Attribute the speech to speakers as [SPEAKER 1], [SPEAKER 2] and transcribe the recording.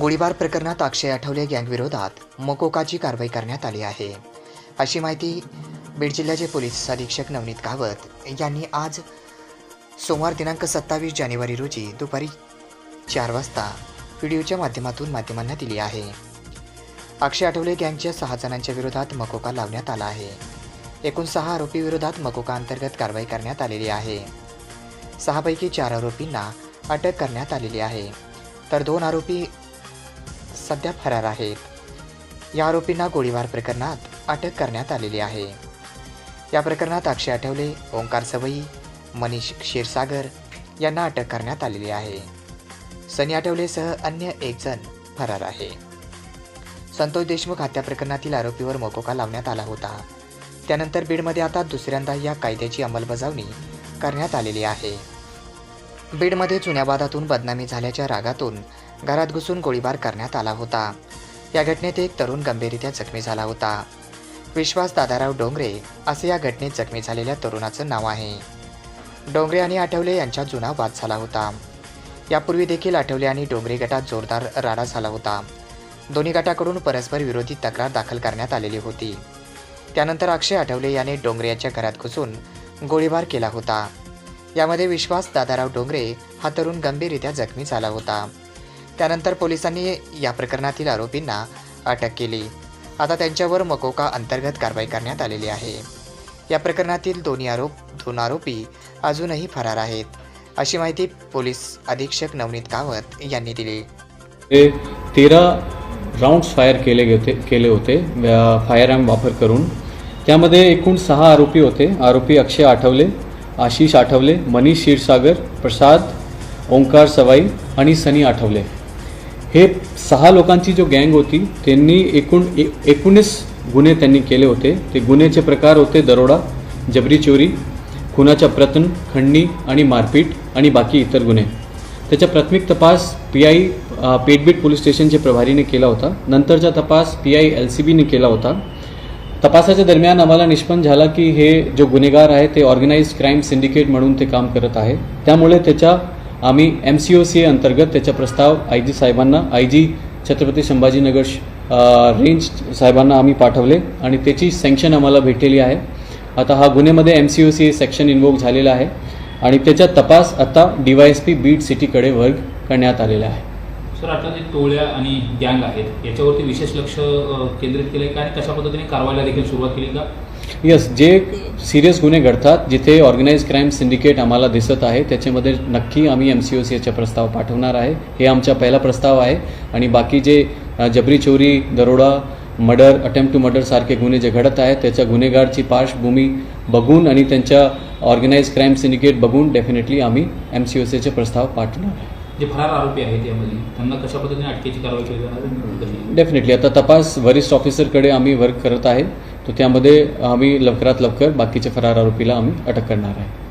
[SPEAKER 1] गोळीबार प्रकरणात अक्षय आठवले गँगविरोधात मकोकाची कारवाई करण्यात आली आहे. अशी माहिती बीड जिल्ह्याचे पोलीस अधीक्षक नवनीत कावत यांनी आज सोमवार दिनांक सत्तावीस जानेवारी रोजी दुपारी चार वाजता व्हिडिओच्या माध्यमातून माध्यमांना दिली आहे. अक्षय आठवले गँगच्या सहा जणांच्या विरोधात मकोका लावण्यात आला आहे. एकूण सहा आरोपीविरोधात मकोका अंतर्गत कारवाई करण्यात आलेली आहे. सहापैकी चार आरोपींना अटक करण्यात आलेली आहे. तर दोन आरोपी सध्या फरार आहेत. या आरोपींना गोळीबार प्रकरणात अटक करण्यात आलेली आहे. या प्रकरणात अक्षय आठवले ओंकार सवई मनीष क्षीरसागर यांना अटक करण्यात आलेली आहे. सनी आठवलेसह अन्य एक जण फरार आहे. संतोष देशमुख हत्या प्रकरणातील आरोपीवर मोकोका लावण्यात आला होता. त्यानंतर बीडमध्ये आता दुसऱ्यांदा या कायद्याची अंमलबजावणी करण्यात आलेली आहे. बीडमध्ये जुन्या वादातून बदनामी झाल्याच्या रागातून घरात घुसून गोळीबार करण्यात आला होता. या घटनेत एक तरुण गंभीररित्या जखमी झाला होता. विश्वास दादाराव डोंगरे असे या घटनेत जखमी झालेल्या तरुणाचं नाव आहे. डोंगरे आणि आठवले यांच्या जुना वाद झाला होता. यापूर्वी देखील आठवले आणि डोंगरे गटात जोरदार राडा झाला होता. दोन्ही गटाकडून परस्पर विरोधी तक्रार दाखल करण्यात आलेली होती. त्यानंतर अक्षय आठवले याने डोंगरे यांच्या घरात घुसून गोळीबार केला होता. यामध्ये विश्वास दादाराव डोंगरे हा तरुण गंभीररित्या जखमी झाला होता. त्यानंतर पोलिसांनी या प्रकरणातील आरोपींना अटक केली. आता त्यांच्यावर मकोका अंतर्गत कारवाई करण्यात आलेली आहे. या प्रकरणातील दोन्ही आरोप दोन आरोपी अजूनही फरार आहेत अशी माहिती पोलीस अधीक्षक नवनीत कावत यांनी दिली.
[SPEAKER 2] ते तेरा राऊंड्स फायर केले होते केले होते फायर आर्म वापर करून. त्यामध्ये एकूण सहा आरोपी होते. आरोपी अक्षय आठवले आशिष आठवले मनीष क्षीरसागर प्रसाद ओंकार सवाई आणि सनी आठवले. हे सहा लोकांची जो गँग होती त्यांनी एकूण एकोणीस गुन्हे त्यांनी केले होते. ते गुन्ह्याचे प्रकार होते दरोडा जबरी चोरी खुनाच्या प्रतन खंडणी आणि मारपीट आणि बाकी इतर गुन्हे. त्याचा प्राथमिक तपास पी आय पेटबीट पोलीस स्टेशनचे प्रभारीने केला होता. नंतरचा तपास पी आय एल सी बीने केला होता. तपासाच्या दरम्यान आम्हाला निष्पन्न झाला की हे जो गुन्हेगार आहे ते ऑर्गनाइज क्राईम सिंडिकेट म्हणून ते काम करत आहे. त्यामुळे त्याच्या आम्ही M C O C A अंतर्गत त्याचा प्रस्ताव आय जी साहेबांना I G Chhatrapati Sambhajinagar range साहेबांना आम्ही पाठवले आणि त्याची सँक्शन आम्हाला भेटलेली आहे. आता हा गुन्ह्यामध्ये M C O C A section invoke झालेला आहे आणि त्याचा तपास आता D Y S P Beed सिटीकडे वर्ग करण्यात आलेला आहे.
[SPEAKER 3] सर आता जे टोळ्या आणि गँग आहेत याच्यावरती विशेष लक्ष केंद्रित केले का? आणि कशा पद्धतीने कारवाईला देखील सुरुवात केली का?
[SPEAKER 2] यस जे सिरियस गुन्हे घडतात जिथे ऑर्गनाइज क्राईम सिंडिकेट आम्हाला दिसत आहे त्याच्यामध्ये नक्की आम्ही एम सी ओ सीचा प्रस्ताव पाठवणार आहे. हे आमचा पहिला प्रस्ताव आहे. आणि बाकी जे जबरी चोरी दरोडा मर्डर अटेम्प्ट टू मर्डर सारखे गुन्हे जे घडत आहेत त्याच्या गुन्हेगारची पार्श्वभूमी बघून आणि त्यांच्या ऑर्गनाईज क्राईम सिंडिकेट बघून डेफिनेटली आम्ही एम सी ओ सीचे प्रस्ताव पाठवणार आहे.
[SPEAKER 3] जे फरार आरोपी आहेत यामध्ये त्यांना कशा पद्धतीने अटकेची कारवाई केली जाणार
[SPEAKER 2] डेफिनेटली आता तपास वरिष्ठ ऑफिसरकडे आम्ही वर्क करत आहे तर त्यामध्ये आम्ही लवकरात लवकर बाकीच्या फरार आरोपीला आम्ही अटक करणार आहे.